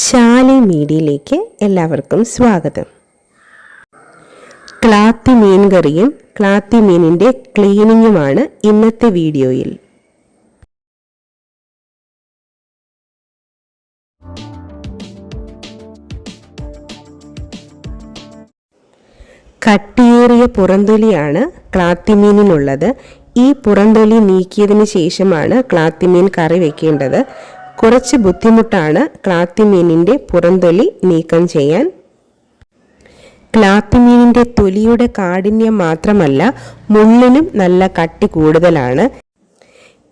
ശാലി മീഡിയയിലേക്ക് എല്ലാവർക്കും സ്വാഗതം. ക്ലാത്തി മീൻ കറിയും ക്ലാത്തി മീനിന്റെ ക്ലീനിങ്ങുമാണ് ഇന്നത്തെ വീഡിയോയിൽ. കട്ടിയേറിയ പുറന്തൊലിയാണ് ക്ലാത്തിമീനിനുള്ളത് ഈ പുറന്തൊലി നീക്കിയതിന് ശേഷമാണ് ക്ലാത്തിമീൻ കറി വെക്കേണ്ടത്. കുറച്ച് ബുദ്ധിമുട്ടാണ് ക്ലാത്തിമീനിന്റെ പുറന്തൊലി നീക്കം ചെയ്യാൻ. ക്ലാത്തിമീനിന്റെ തൊലിയുടെ കാഠിന്യം മാത്രമല്ല മുള്ളിനും നല്ല കട്ടി കൂടുതലാണ്.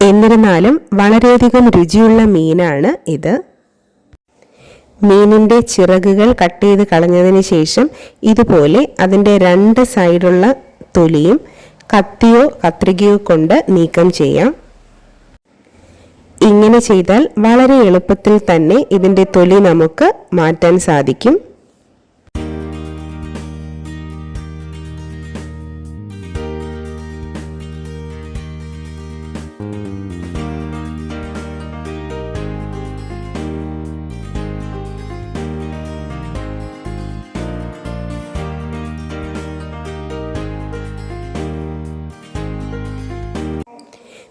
എന്നിരുന്നാലും വളരെയധികം രുചിയുള്ള മീനാണ് ഇത്. മീനിന്റെ ചിറകുകൾ കട്ട് ചെയ്ത് കളഞ്ഞതിന് ശേഷം ഇതുപോലെ അതിന്റെ രണ്ട് സൈഡുള്ള തൊലിയും കത്തിയോ കത്രികയോ കൊണ്ട് നീക്കം ചെയ്യാം. ഇങ്ങനെ ചെയ്താൽ വളരെ എളുപ്പത്തിൽ തന്നെ ഇതിന്റെ തൊലി നമുക്ക് മാറ്റാൻ സാധിക്കും.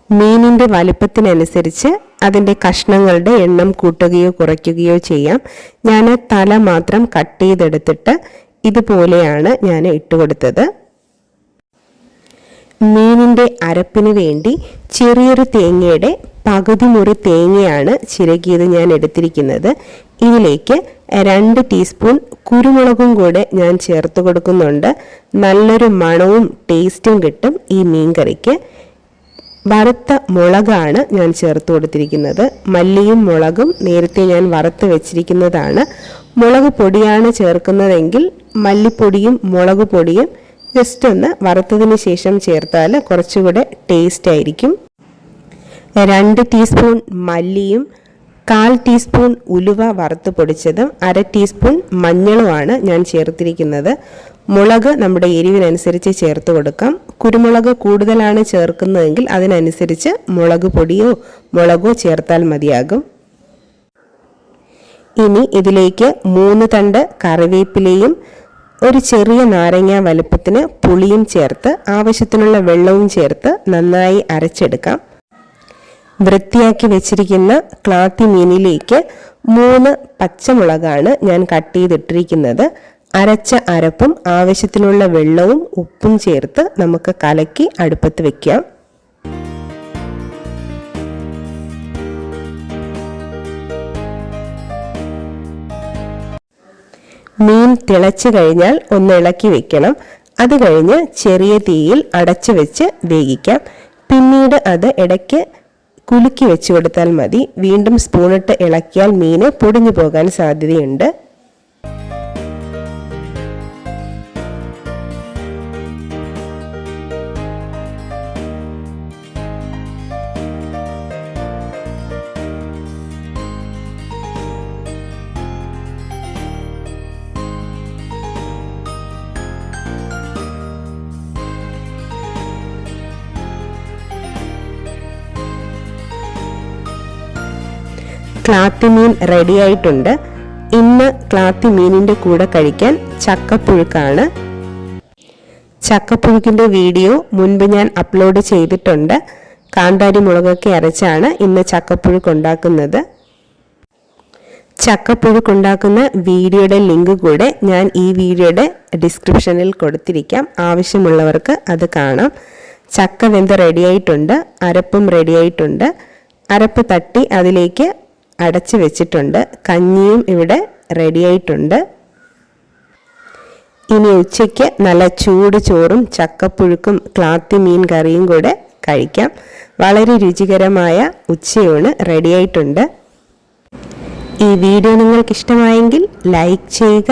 മീനിന്റെ വലിപ്പത്തിനനുസരിച്ച് അതിന്റെ കഷ്ണങ്ങളുടെ എണ്ണം കൂട്ടുകയോ കുറയ്ക്കുകയോ ചെയ്യാം. ഞാൻ തല മാത്രം കട്ട് ചെയ്തെടുത്തിട്ട് ഇതുപോലെയാണ് ഞാൻ ഇട്ടുകൊടുത്തത്. മീനിന്റെ അരപ്പിന് വേണ്ടി ചെറിയൊരു തേങ്ങയുടെ പകുതി മുറി തേങ്ങയാണ് ചിരകിയത് ഞാൻ എടുത്തിരിക്കുന്നത്. ഇതിലേക്ക് രണ്ട് ടീസ്പൂൺ കുരുമുളകും കൂടെ ഞാൻ ചേർത്ത് കൊടുക്കുന്നുണ്ട്. നല്ലൊരു മണവും ടേസ്റ്റും കിട്ടും ഈ മീൻ കറിക്ക് വറുത്ത മുളകാണ് ഞാൻ ചേർത്ത് കൊടുത്തിരിക്കുന്നത്. മല്ലിയും മുളകും നേരത്തെ ഞാൻ വറുത്ത് വെച്ചിരിക്കുന്നതാണ്. മുളക് പൊടിയാണ് ചേർക്കുന്നതെങ്കിൽ മല്ലിപ്പൊടിയും മുളക് പൊടിയും ജസ്റ്റ് ഒന്ന് വറുത്തതിന് ശേഷം ചേർത്താൽ കുറച്ചുകൂടെ ടേസ്റ്റ് ആയിരിക്കും. രണ്ട് ടീസ്പൂൺ മല്ലിയും കാൽ ടീസ്പൂൺ ഉലുവ വറുത്ത് പൊടിച്ചതും അര ടീസ്പൂൺ മഞ്ഞളുമാണ് ഞാൻ ചേർത്തിരിക്കുന്നത്. മുളക് നമ്മുടെ എരിവിനനുസരിച്ച് ചേർത്ത് കൊടുക്കാം. കുരുമുളക് കൂടുതലാണ് ചേർക്കുന്നതെങ്കിൽ അതിനനുസരിച്ച് മുളക് പൊടിയോ മുളകോ ചേർത്താൽ മതിയാകും. ഇനി ഇതിലേക്ക് മൂന്ന് തണ്ട് കറിവേപ്പിലയും ഒരു ചെറിയ നാരങ്ങ വലുപ്പത്തിന് പുളിയും ചേർത്ത് ആവശ്യത്തിനുള്ള വെള്ളവും ചേർത്ത് നന്നായി അരച്ചെടുക്കാം. വൃത്തിയാക്കി വെച്ചിരിക്കുന്ന ക്ലാത്തി മീനിലേക്ക് മൂന്ന് പച്ചമുളകാണ് ഞാൻ കട്ട് ചെയ്തിട്ടിരിക്കുന്നത്. അരച്ച അരപ്പും ആവശ്യത്തിനുള്ള വെള്ളവും ഉപ്പും ചേർത്ത് നമുക്ക് കലക്കി അടുപ്പത്ത് വെക്കാം. മീൻ തിളച്ചു കഴിഞ്ഞാൽ ഒന്ന് ഇളക്കി വെക്കണം. അത് കഴിഞ്ഞ് ചെറിയ തീയിൽ അടച്ചു വെച്ച് വേവിക്കാം. പിന്നീട് അത് ഇടയ്ക്ക് കുലുക്കി വെച്ചു കൊടുത്താൽ മതി. വീണ്ടും സ്പൂണിട്ട് ഇളക്കിയാൽ മീന് പൊടിഞ്ഞു പോകാൻ സാധ്യതയുണ്ട്. ക്ലാത്തി റെഡിയായിട്ടുണ്ട് ഇന്ന് ക്ലാത്തിമീനിന്റെ കൂടെ കഴിക്കാൻ ചക്കപ്പുഴുക്കാണ്. ചക്കപ്പുഴുക്കിന്റെ വീഡിയോ മുൻപ് ഞാൻ അപ്ലോഡ് ചെയ്തിട്ടുണ്ട്. കാന്താരി മുളകൊക്കെ അരച്ചാണ് ഇന്ന് ചക്കപ്പുഴുക്ക് ഉണ്ടാക്കുന്നത്. ചക്കപ്പുഴുക്ക് ഉണ്ടാക്കുന്ന വീഡിയോയുടെ ലിങ്ക് കൂടെ ഞാൻ ഈ വീഡിയോയുടെ ഡിസ്ക്രിപ്ഷനിൽ കൊടുത്തിരിക്കാം. ആവശ്യമുള്ളവർക്ക് അത് കാണാം. ചക്ക വെന്ത് റെഡിയായിട്ടുണ്ട് അരപ്പും റെഡിയായിട്ടുണ്ട് അരപ്പ് തട്ടി അതിലേക്ക് അടച്ചു വെച്ചിട്ടുണ്ട്. കഞ്ഞിയും ഇവിടെ റെഡിയായിട്ടുണ്ട് ഇനി ഉച്ചയ്ക്ക് നല്ല ചൂട് ചോറും ചക്കപ്പുഴുക്കും ക്ലാത്തി മീൻ കറിയും കൂടെ കഴിക്കാം. വളരെ രുചികരമായ ഉച്ചയൂണ് റെഡിയായിട്ടുണ്ട് ഈ വീഡിയോ നിങ്ങൾക്ക് ഇഷ്ടമായെങ്കിൽ ലൈക്ക് ചെയ്യുക